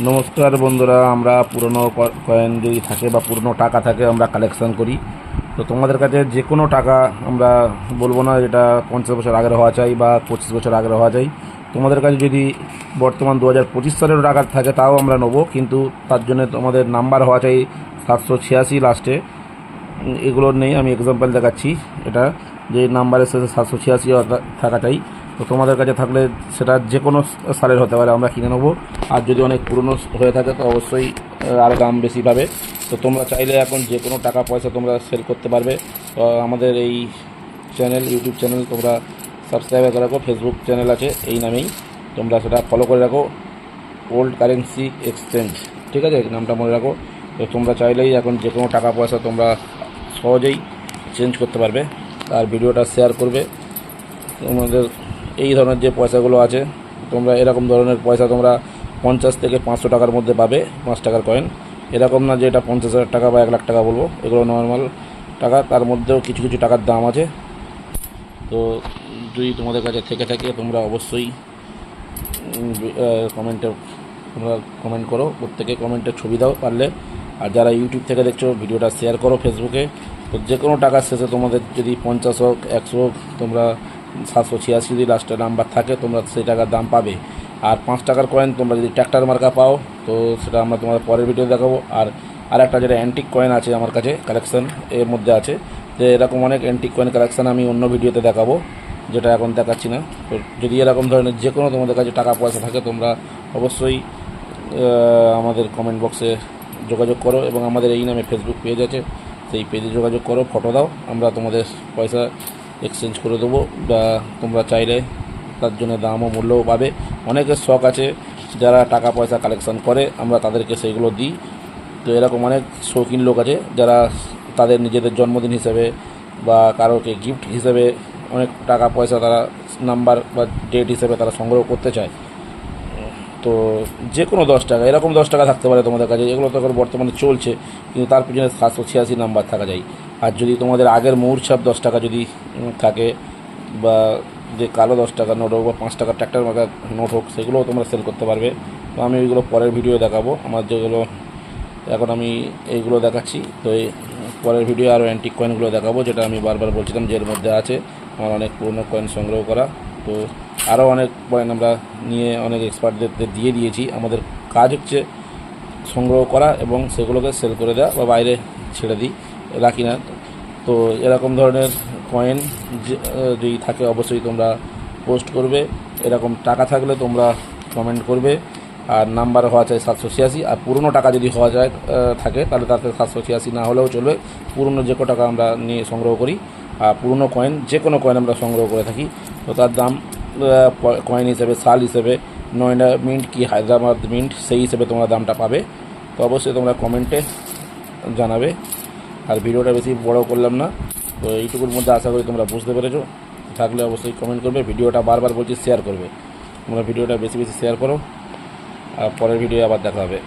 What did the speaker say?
নমস্কার বন্ধুরা আমরা পুরনো কয়েন যদি থাকে বা পুরনো টাকা থাকে আমরা কালেকশন করি। তো তোমাদের কাছে যে কোনো টাকা আমরা বলব না যেটা পঞ্চাশ বছর আগের হওয়া চাই বা পঁচিশ বছর আগের হওয়া চাই। তোমাদের কাছে যদি বর্তমান দু হাজার পঁচিশ সালের টাকা থাকে তাও আমরা নেব কিন্তু তার জন্য তোমাদের নাম্বার হওয়া চাই সাতশো ছিয়াশি লাস্টে উম, এগুলো নেই আমি এক্সাম্পল দেখাচ্ছি। এটা যে নাম্বারের শেষে সাতশো ছিয়াশি থাকা চাই। তো তোমাদের কাছে থাকলে সেটা যে কোনো সালের হতে পারে, আমরা কিনে নেব। আর যদি অনেক পুরনো হয়ে থাকে, তো অবশ্যই আরও দাম বেশি পাবে। তো তোমরা চাইলে এখন যে কোনো টাকা পয়সা তোমরা সেল করতে পারবে। তো আমাদের এই চ্যানেল ইউটিউব চ্যানেল তোমরা সাবস্ক্রাইব করে রাখো। ফেসবুক চ্যানেল আছে এই নামেই। তোমরা সেটা ফলো করে রাখো। ওল্ড কারেন্সি এক্সচেঞ্জ ঠিক আছে? নামটা মনে রাখো। তো তোমরা চাইলেই এখন যে কোনো টাকা পয়সা তোমরা সহজেই চেঞ্জ করতে পারবে। আর ভিডিওটা শেয়ার করবে। তোমাদের এই ধরনের যে পয়সাগুলো আছে, তোমরা এরকম ধরনের পয়সা তোমরা পঞ্চাশ থেকে পাঁচশো টাকার মধ্যে পাবে, পাঁচ টাকার কয়েন এরকম না যে এটা পঞ্চাশ হাজার টাকা বা এক লাখ টাকা বলব, এগুলো নর্মাল টাকা। তার মধ্যেও কিছু কিছু টাকার দাম আছে। তো যদি তোমাদের কাছে থেকে থাকে, তোমরা অবশ্যই কমেন্টে তোমরা কমেন্ট করো। প্রত্যেকে কমেন্টে ছবি দাও পারলে। আর যারা ইউটিউব থেকে দেখছ, ভিডিওটা শেয়ার করো ফেসবুকে তো যে কোনো টাকার শেষে তোমাদের যদি পঞ্চাশ হোক, একশো হোক, তোমরা সাতশো ছিয়াশি যদি লাস্টের নাম্বার থাকে, তোমরা সেই টাকার দাম পাবে। আর পাঁচ টাকার কয়েন তোমরা যদি ট্র্যাক্টর মার্কা পাও, তো সেটা আমরা তোমাদের পরের ভিডিও দেখাবো। আর আর একটা যেটা অ্যান্টিক কয়েন আছে আমার কাছে কালেকশান এর মধ্যে আছে, যে এরকম অনেক অ্যান্টিক কয়েন কালেকশান আমি অন্য ভিডিওতে দেখাবো, যেটা এখন দেখাচ্ছি না। তো যদি এরকম ধরনের যে কোনো তোমাদের কাছে টাকা পয়সা থাকে, তোমরা অবশ্যই আমাদের কমেন্ট বক্সে যোগাযোগ করো, এবং আমাদের এই নামে ফেসবুক পেজ আছে, সেই পেজে যোগাযোগ করো ফটো দাও, আমরা তোমাদের পয়সা এক্সচেঞ্জ করে দেবো বা তোমরা চাইলে তার জন্য দাম ও মূল্যও পাবে। অনেকের শখ আছে যারা টাকা পয়সা কালেকশন করে, আমরা তাদেরকে সেইগুলো দিই। তো এরকম অনেক শৌখিন লোক আছে যারা তাদের নিজেদের জন্মদিন হিসেবে বা কারোকে গিফট হিসেবে অনেক টাকা পয়সা তারা নাম্বার বা ডেট হিসেবে তারা সংগ্রহ করতে চায়। তো যে কোনো দশ টাকা, এরকম দশ টাকা থাকতে পারে তোমাদের কাছে। এগুলো তো এখন বর্তমানে চলছে, কিন্তু তার পিছনে সাতশো ছিয়াশি নাম্বার থাকা যায়। আর যদি তোমাদের আগের মৌরছাপ দশ টাকা যদি থাকে, বা যে কালো দশ টাকা নোট হোক বা পাঁচ টাকার ট্র্যাক্টর মার্কা নোট হোক, সেগুলোও তোমরা সেল করতে পারবে। তো আমি ওইগুলো পরের ভিডিও দেখাবো। আমার যেগুলো, এখন আমি এইগুলো দেখাচ্ছি। তো এই, পরের ভিডিও আরও অ্যান্টিক কয়েনগুলো দেখাবো, যেটা আমি বারবার বলছিলাম যে এর মধ্যে আছে। আমার অনেক পুরনো কয়েন সংগ্রহ করা। তো আরও অনেক কয়েন আমরা নিয়ে অনেক এক্সপার্টদের দিয়ে দিয়েছি। আমাদের কাজ হচ্ছে সংগ্রহ করা এবং সেগুলোকে সেল করে দেওয়া বা বাইরে ছেড়ে দিই। রাখি না। তো এরকম ধরনের কয়েন যদি থাকে অবশ্যই তোমরা পোস্ট করবে। এরকম টাকা থাকলে তোমরা কমেন্ট করবে। আর নাম্বার হওয়া চাই সাতশো ছিয়াশি। আর পুরনো টাকা যদি হওয়া যায় থাকে, তাহলে তাতে সাতশো ছিয়াশি না হলেও চলবে। পুরনো যে টাকা আমরা নিয়ে সংগ্রহ করি, আর পুরনো কয়েন যে কোনো কয়েন আমরা সংগ্রহ করে থাকি। তো তার দাম কয়েন হিসেবে, সাল হিসেবে নয়ডা মিন্ট কি হায়দ্রাবাদ মিন্ট সেই হিসেবে তোমরা দামটা পাবে। তো অবশ্যই তোমরা কমেন্টে জানাবে। আর ভিডিওটা বেশি বড় করলাম না। তো এইটুকুর মধ্যে আশা করি তোমরা বুঝতে পেরেছ। থাকলে অবশ্যই কমেন্ট করবে, ভিডিওটা বারবার বলছি শেয়ার করবে। তোমরা ভিডিওটা বেশি বেশি শেয়ার করো। আর পরের ভিডিও আবার দেখা হবে।